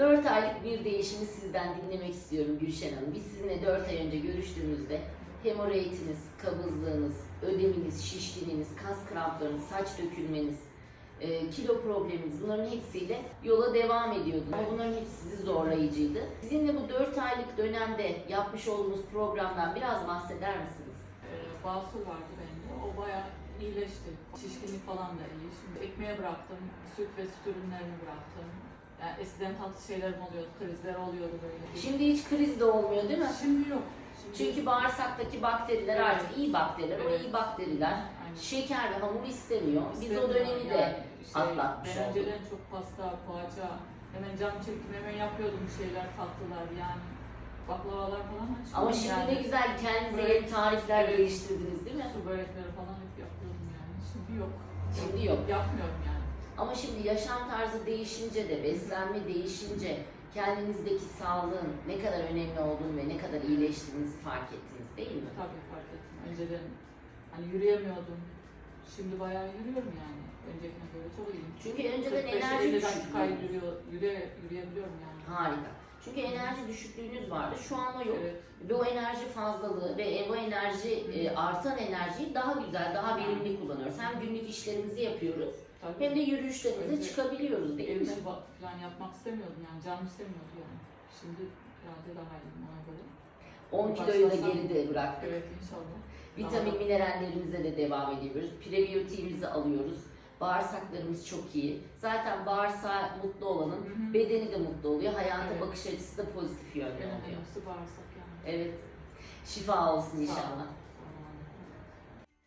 4 aylık bir değişimi sizden dinlemek istiyorum Gülşen Hanım. Biz sizinle 4 ay önce görüştüğümüzde hemoroidiniz, kabızlığınız, ödeminiz, şişkinliğiniz, kas kramplarınız, saç dökülmeniz, e, kilo probleminiz bunların hepsiyle yola devam ediyordunuz. Ama bunların hepsi sizi zorlayıcıydı. Sizinle bu 4 aylık dönemde yapmış olduğumuz programdan biraz bahseder misiniz? Ee, vardı bende. O bayağı iyileşti. Şişkinlik falan da iyi. Şimdi ekmeğe bıraktım. Süt ve süt ürünlerini bıraktım. Yani eskiden tatlı şeylerim oluyordu. Krizler oluyordu böyle. Şimdi hiç kriz de olmuyor değil mi? Şimdi yok. Şimdi Çünkü bağırsaktaki bakteriler Evet. artık iyi bakteriler, o Evet. iyi bakteriler Aynen. şeker ve hamur istemiyor. Biz o dönemi de. Şey, atlatmış olduk. önceden çok pasta, poğaça, hemen cam çektim, hemen yapıyordum bir şeyler, tatlılar yani. Baklavalar falan açtım. Ama şimdi yani. ne güzel kendinize yeni tarifler Evet. geliştirdiniz değil mi? Su börekleri falan hep yapıyordum yani. Şimdi yok. Şimdi yok. Yapmıyorum yani. Ama şimdi yaşam tarzı değişince de, beslenme değişince kendinizdeki sağlığın ne kadar önemli olduğunu ve ne kadar iyileştiğinizi fark ettiniz değil mi? Tabii fark ettim. Önceden hani yürüyemiyordum. Şimdi bayağı yürüyorum yani. Öncekine göre çok iyiyim. Çünkü önceden 45-50 enerji yürüyor, yürüye, yürüyebiliyorum yani. Harika. Çünkü enerji düşüklüğünüz vardı. Şu an o yok. Evet. Ve o enerji fazlalığı ve bu enerji e, artan enerjiyi daha güzel, daha verimli kullanıyoruz. Hem günlük işlerimizi yapıyoruz Tabii. hem de yürüyüşlerimize Evet. çıkabiliyoruz değil Ev mi? işi ba- falan yapmak istemiyordum yani. Canım istemiyordu yani. Şimdi herhalde daha iyiyim ona göre. 10 kiloyu da Başlasam- geride bıraktık. Evet inşallah. Vitamin Daha- minerallerimize de devam ediyoruz. Prebiyotiğimizi alıyoruz. Bağırsaklarımız çok iyi. Zaten bağırsağı mutlu olanın Hı hı. bedeni de mutlu oluyor. Hayata Evet. bakış açısı da pozitif yönde oluyor. önemlisi bağırsak yani. Evet. Şifa olsun inşallah.